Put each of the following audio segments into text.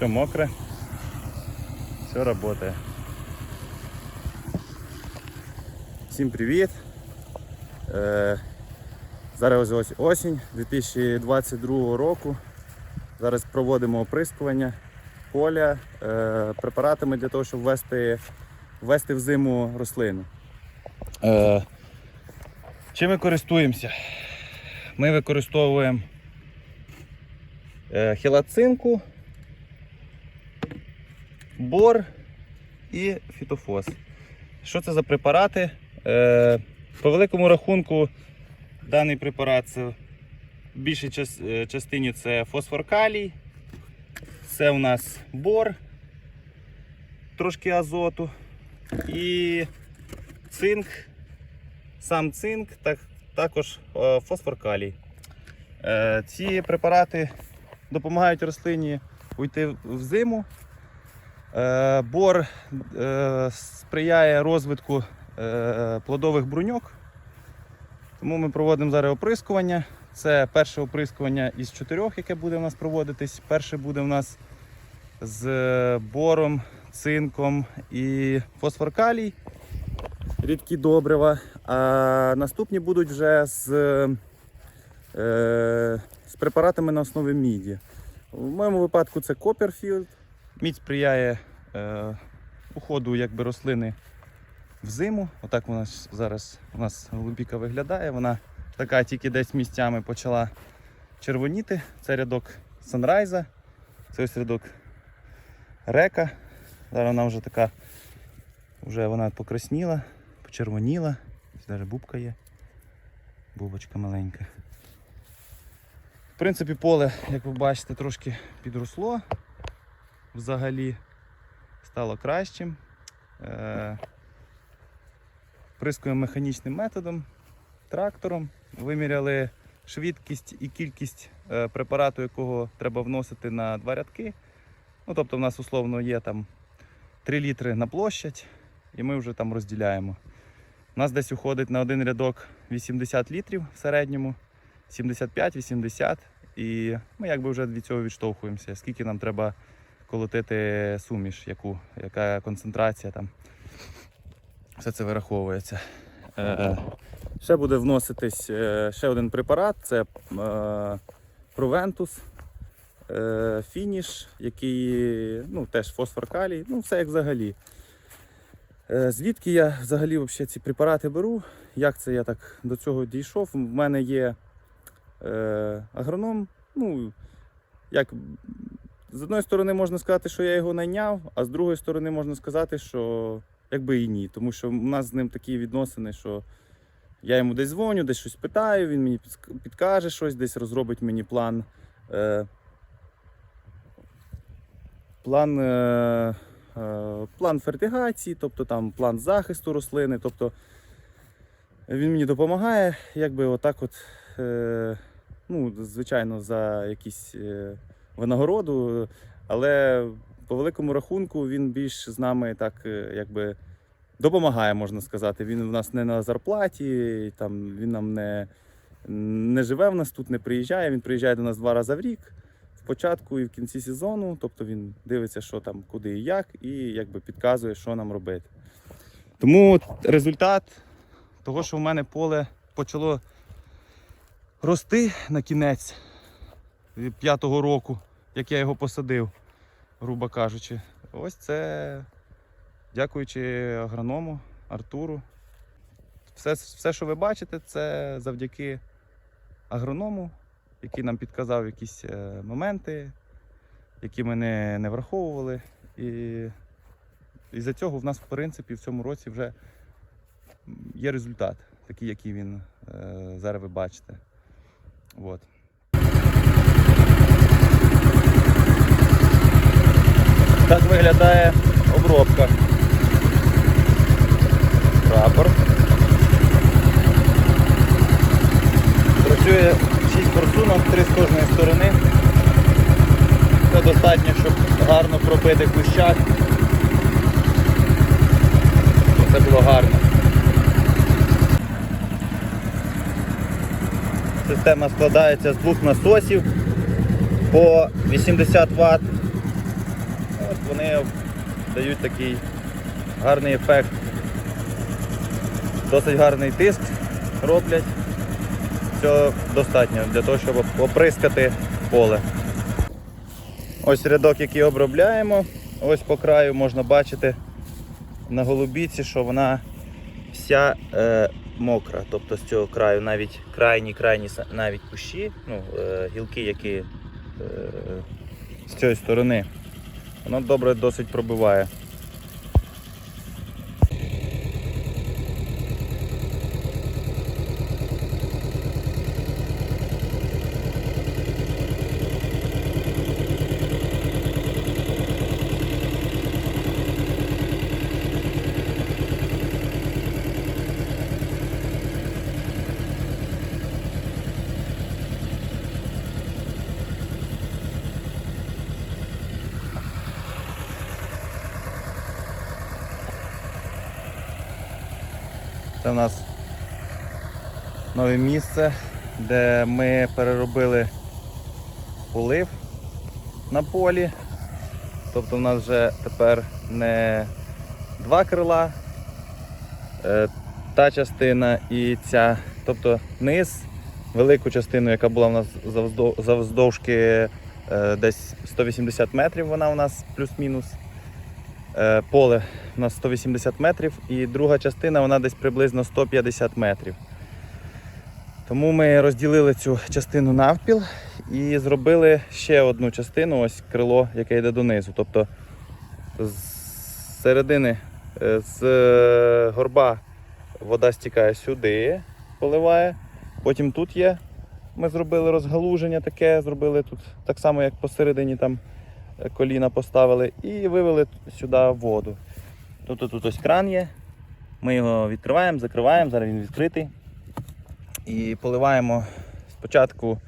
Все мокре. Все работает. Всім привіт! Е, зараз ось осінь 2022 року. Зараз проводимо оприскування поля е, препаратами для того, щоб ввести, ввести в зиму рослину. Е, чим ми користуємося? Ми використовуємо е, хілацинку, бор і фітофос. Що це за препарати? Е, по великому рахунку, даний препарат це в більшій е, частині це фосфор калій, це у нас бор, трошки азоту і цинк, сам цинк, так, також е, фосфор калій. Е, ці препарати допомагають рослині уйти в зиму. Е, Бор е, сприяє розвитку е, плодових бруньок. Тому ми проводимо зараз оприскування. Це перше оприскування із чотирьох, яке буде у нас проводитись. Перше буде у нас з бором, цинком і фосфор-калій, рідкі добрива. А наступні будуть вже з, з препаратами на основі міді. В моєму випадку це Copperfield. Мідь сприяє е, уходу якби, рослини в зиму. Отак вона зараз у нас голубіка виглядає. Вона така тільки десь місцями почала червоніти. Це рядок Санрайза, це ось рядок река. Зараз вона вже така, вже вона покрасніла, почервоніла. Навіть бубка є. Бубочка маленька. В принципі, поле, як ви бачите, трошки підросло взагалі стало кращим. Е, Прискуємо механічним методом, трактором. Виміряли швидкість і кількість е, препарату, якого треба вносити на два рядки. Ну, тобто в нас условно є там 3 літри на площадь, і ми вже там розділяємо. У нас десь уходить на один рядок 80 літрів в середньому, 75-80. І ми якби вже від цього відштовхуємося, скільки нам треба колотити суміш, яку, яка концентрація там. Все це вираховується. Е, ще буде вноситись е, ще один препарат це е, Proventus е, який ну, теж фосфор калій, ну все як взагалі. Е, звідки я взагалі вообще ці препарати беру? Як це я так до цього дійшов? У мене є е, агроном, ну, як з одної сторони можна сказати, що я його найняв, а з другої сторони можна сказати, що якби і ні. Тому що у нас з ним такі відносини, що я йому десь дзвоню, десь щось питаю, він мені підкаже щось, десь розробить мені план. Е, план, е, е, план фертигації, тобто там план захисту рослини. Тобто він мені допомагає, якби отак от, е, ну, звичайно, за якісь е, винагороду, але по великому рахунку він більш з нами так е, якби допомагає, можна сказати. Він в нас не на зарплаті, там, він нам не, не живе в нас тут, не приїжджає. Він приїжджає до нас два рази в рік. В початку і в кінці сезону, тобто він дивиться, що там, куди і як, і якби підказує, що нам робити. Тому результат того, що в мене поле почало рости на кінець п'ятого року, як я його посадив, грубо кажучи. Ось це дякуючи агроному Артуру. Все, все, що ви бачите, це завдяки агроному, який нам підказав якісь е, моменти, які ми не, не враховували. І, і за цього в нас, в принципі, в цьому році вже є результат, такий, який він е, зараз ви бачите. От. Так виглядає обробка. Прапор. Працює 6 форсунок, 3 з кожної сторони. Це достатньо, щоб гарно пробити кущак. Це було гарно. Система складається з двох насосів по 80 Вт вони дають такий гарний ефект. Досить гарний тиск роблять. Цього достатньо для того, щоб оприскати поле. Ось рядок, який обробляємо. Ось по краю можна бачити на голубіці, що вона вся е, мокра. Тобто з цього краю навіть крайні крайні навіть кущі, ну, е, гілки, які е, з цієї сторони, воно добре досить пробиває. Це в нас нове місце, де ми переробили полив на полі. Тобто в нас вже тепер не два крила, е, та частина і ця. Тобто низ, велику частину, яка була в нас завздов- завздовжки е, десь 180 метрів, вона у нас плюс-мінус. Е, Поле у нас 180 метрів і друга частина вона десь приблизно 150 метрів. Тому ми розділили цю частину навпіл і зробили ще одну частину, ось крило, яке йде донизу. Тобто з середини, е, з е, горба вода стікає сюди, поливає. Потім тут є. Ми зробили розгалуження таке, зробили тут так само, як посередині там коліна поставили, і вивели сюди воду. Тобто тут ось кран є. Ми його відкриваємо, закриваємо, зараз він відкритий. І поливаємо спочатку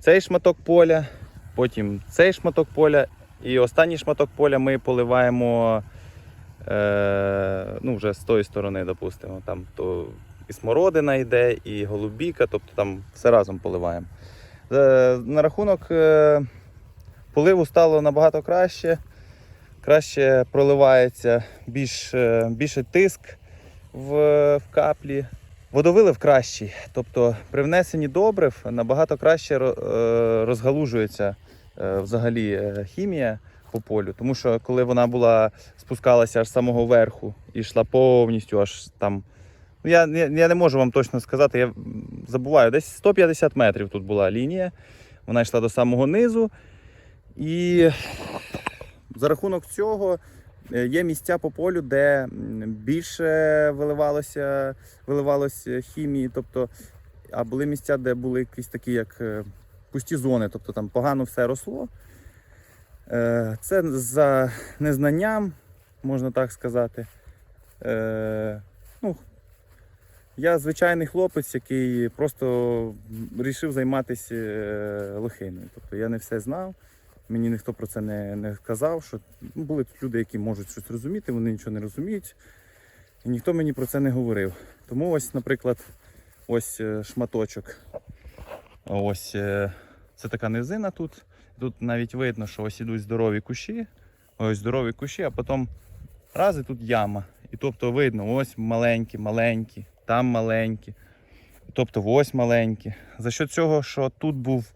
цей шматок поля, потім цей шматок поля. І останній шматок поля ми поливаємо е, ну, вже з тої сторони, допустимо. Там то і смородина йде, і голубіка, тобто там все разом поливаємо. Е, на рахунок е, поливу стало набагато краще. Краще проливається більш, е, більше тиск в, в каплі. Водовилив кращий, тобто при внесенні добрив набагато краще е, розгалужується е, взагалі хімія по полю, тому що коли вона була спускалася аж з самого верху і йшла повністю аж там. Ну, я, я не можу вам точно сказати, я забуваю, десь 150 метрів тут була лінія. Вона йшла до самого низу. І за рахунок цього е, є місця по полю, де більше виливалося, виливалося хімії, тобто, а були місця, де були якісь такі, як е, пусті зони, тобто там погано все росло. Е, Це за незнанням, можна так сказати. Е, Ну, я звичайний хлопець, який просто вирішив займатися е, лохиною. Тобто я не все знав. Мені ніхто про це не, не сказав, що ну, були тут люди, які можуть щось розуміти, вони нічого не розуміють. І ніхто мені про це не говорив. Тому ось, наприклад, ось е, шматочок. Ось е, це така низина тут. Тут навіть видно, що ось ідуть здорові кущі, ось здорові кущі, а потім раз і тут яма. І тобто видно, ось маленькі, маленькі, там маленькі. Тобто ось маленькі. За що цього, що тут був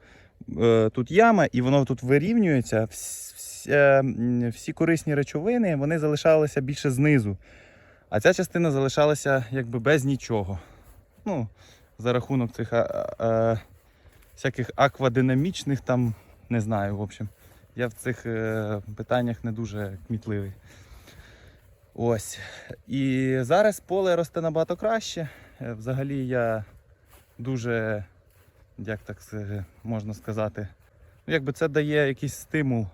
тут яма, і воно тут вирівнюється, е, всі корисні речовини вони залишалися більше знизу. А ця частина залишалася якби без нічого. Ну, за рахунок цих а, а, всяких аквадинамічних там, не знаю, в общем. Я в цих е, питаннях не дуже кмітливий. Ось. І зараз поле росте набагато краще. Е, Взагалі я дуже, як так можна сказати, ну, якби це дає якийсь стимул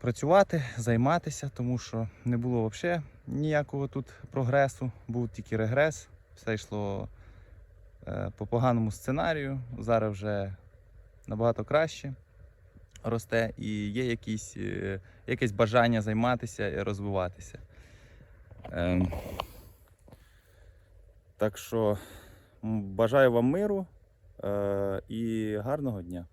працювати, займатися, тому що не було взагалі ніякого тут прогресу, був тільки регрес, все йшло е, по поганому сценарію. Зараз вже набагато краще росте і є якісь, е, якесь бажання займатися і розвиватися. Ем, так що бажаю вам миру і гарного дня.